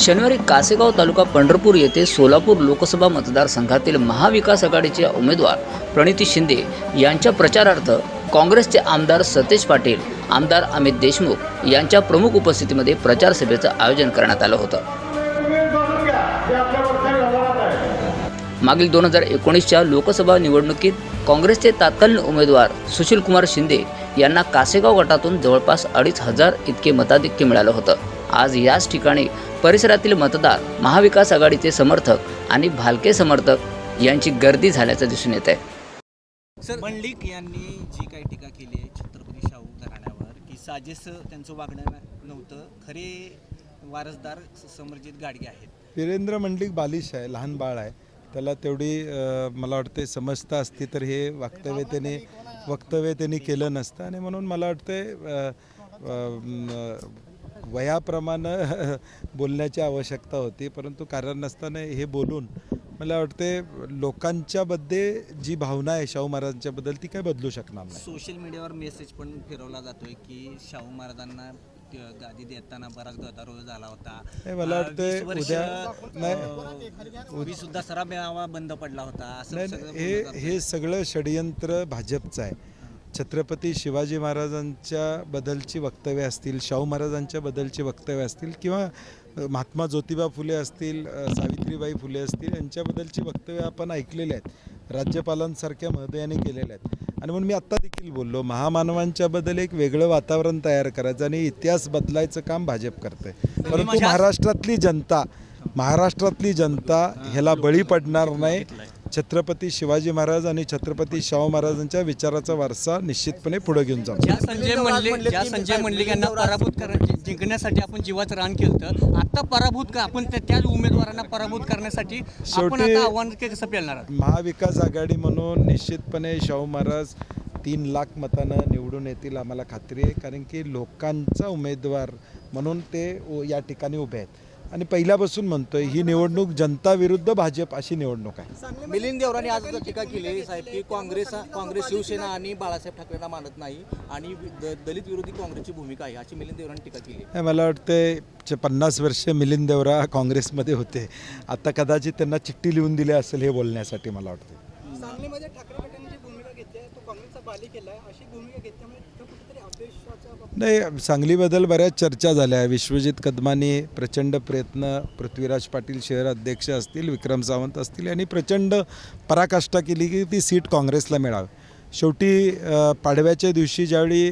शनिवारी कासेगाव तालुका पंढरपूर येथे सोलापूर लोकसभा मतदारसंघातील महाविकास आघाडीचे उमेदवार प्रणिती शिंदे यांच्या प्रचारार्थ काँग्रेसचे आमदार सतेज पाटील आमदार अमित देशमुख यांच्या प्रमुख उपस्थितीमध्ये प्रचार सभेचं आयोजन करण्यात आलं होतं. मागील दोन हजार एकोणीसच्या लोकसभा निवडणुकीत काँग्रेसचे तात्कालीन उमेदवार सुशीलकुमार शिंदे यांना कासेगाव गटातून जवळपास अडीच हजार इतके मताधिक्य मिळालं होतं. आज याच ठिकाणी परिसरातील मतदार महाविकास आघाडीचे समर्थक आणि भालके समर्थक यांची गर्दी झाल्याचं दिसून येत आहे सर मंडलिक यांनी जी काही टीका केली आहे छत्रपती शाहू घराण्यावर की साजेस त्यांचं वागणं नव्हतं खरे वारसदार समरजित गाडगे आहेत. वीरेंद्र मंडलिक बालिश आहे लहान बाळ आहे. त्याला तेवढी मला वाटते समजता असती तर हे वक्तव्य त्याने वक्तव्य त्यांनी केलं नसतं. आणि म्हणून मला वाटते अ, अ, म, वयाप्रमाणे बोलण्याची आवश्यकता होती परंतु कारण नसताना हे बोलून मला वाटते लोकांच्यामध्ये जी भावना आहे शाहू महाराजांच्याबद्दल ती काय बदलू शकणार नाही. सोशल मीडियावर मेसेज पण फिरवला जातोय की शाहू महाराजांना गादी देताना बराच गदारोळ झाला होता. मला वर्ष, उद्या- सुद्धा सरा मेळावा बंद पडला होता. असं हे. हे सगळं षडयंत्र भाजपचं आहे. छत्रपती शिवाजी महाराजांच्या बद्दलची वक्तव्य असतील शाहू महाराजांच्या बद्दलची वक्तव्य असतील किंवा महात्मा ज्योतिबा फुले असतील सावित्रीबाई फुले असतील यांच्याबद्दलची वक्तव्य आपण ऐकलेले आहेत. राज्यपालांसारख्या महोदयाने केलेल्या आहेत. आणि म्हणून मी आत्ता देखील बोललो महामानवांच्याबद्दल एक वेगळं वातावरण तयार करायचं आणि इतिहास बदलायचं काम भाजप करते परंतु महाराष्ट्रातली जनता महाराष्ट्रातली जनता ह्याला बळी पडणार नाही. छत्रपती शिवाजी महाराज आणि छत्रपती शाहू महाराजांच्या विचाराचा वारसा निश्चितपणे पुढे घेऊन जाऊ ज्या संजय मंडलिक ज्या संजय मंडलिक यांना पराभूत करा जिंकण्यासाठी आपण जीवाचं रान केलं तर आता पराभूत का आपण त्या- त्याच उमेदवारांना पराभूत करण्यासाठी शेवटी- आव्हान कसं पेलणार? महाविकास आघाडी म्हणून निश्चितपणे शाहू महाराज तीन लाख मतानं निवडून येतील आम्हाला खात्री आहे कारण की लोकांचा उमेदवार म्हणून ते या ठिकाणी उभे आहेत आणि पहिल्यापासून म्हणतोय ही निवडणूक जनता विरुद्ध भाजप अशी निवडणूक आहे. मिलिंद देवरांनी आज टीका केली साहेब की काँग्रेस काँग्रेस शिवसेना आणि बाळासाहेब ठाकरेंना मानत नाही आणि द- दलित विरोधी काँग्रेसची भूमिका आहे अशी मिलिंद देवरांनी टीका केली मला वाटते चे पन्नास वर्ष मिलिंद देवरा काँग्रेसमध्ये होते आता कदाचित त्यांना चिठ्ठी लिहून दिली असेल हे बोलण्यासाठी मला वाटते सांगलीमध्ये ठाकरे गटाने जी भूमिका घेतली आहे अशी भूमिका घेतल्यामुळे नाही सांगलीबद्दल बऱ्याच चर्चा झाल्या. विश्वजित कदमानी प्रचंड प्रयत्न पृथ्वीराज पाटील शहर अध्यक्ष असतील विक्रम सावंत असतील यांनी प्रचंड पराकाष्ठा केली की ती सीट काँग्रेसला मिळावी. शेवटी पाडव्याच्या दिवशी ज्यावेळी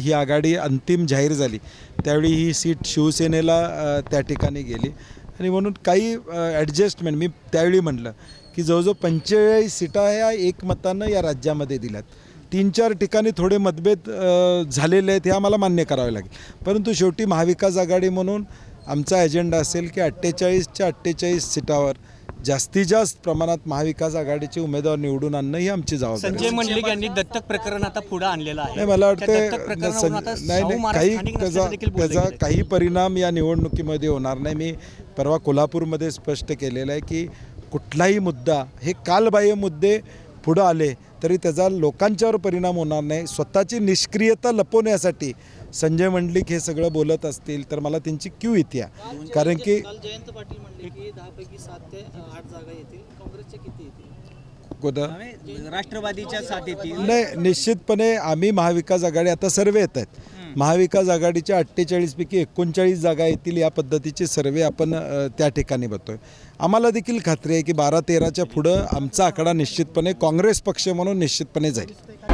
ही आघाडी अंतिम जाहीर झाली त्यावेळी ही सीट शिवसेनेला त्या ठिकाणी गेली. आणि म्हणून काही ॲडजस्टमेंट मी त्यावेळी म्हणलं की जवळजवळ पंचेचाळीस सीटा ह्या एकमतानं या राज्यामध्ये दिल्यात. तीन चार ठिकाणी थोडे मतभेद झालेले आहेत हे आम्हाला मान्य करावे लागेल परंतु शेवटी महाविकास आघाडी म्हणून आमचा एजेंडा असेल की अठ्ठेचाळीसच्या अठ्ठेचाळीस सीटावर जास्तीत जास्त प्रमाणात महाविकास आघाडीचे उमेदवार निवडून आणणं ही आमची जबाबदारी संजय आहे. मंडलिक यांनी दत्तक प्रकरण आता पुढे आणलेलं आहे मला वाटतं नाही नाही काही त्याचा. काही परिणाम या निवडणुकीमध्ये होणार नाही मी परवा कोल्हापूरमध्ये स्पष्ट केलेलं आहे की कुठलाही मुद्दा हे कालबाह्य मुद्दे पुढं आले तरी त्याचा लोकांच्यावर परिणाम होणार नाही. स्वतःची निष्क्रियता लपवण्यासाठी संजय मंडलिक हे सगळं बोलत असतील तर मला त्यांची क्यू येते कारण की जयंत पाटील म्हणले की दहापैकी सात ते आठ जागा येतील. काँग्रेसच्या किती येतील? राष्ट्रवादीच्या साथ येतील नाही निश्चितपणे आम्ही महाविकास आघाडी आता सर्वे येत आहेत. महाविकास आघाडीच्या अठ्ठेचाळीसपैकी एकोणचाळीस जागा येतील या पद्धतीचे सर्वे आपण त्या ठिकाणी बघतोय. आम्हाला देखील खात्री आहे की बारा तेराच्या पुढं आमचा आकडा निश्चितपणे काँग्रेस पक्ष म्हणून निश्चितपणे जाईल.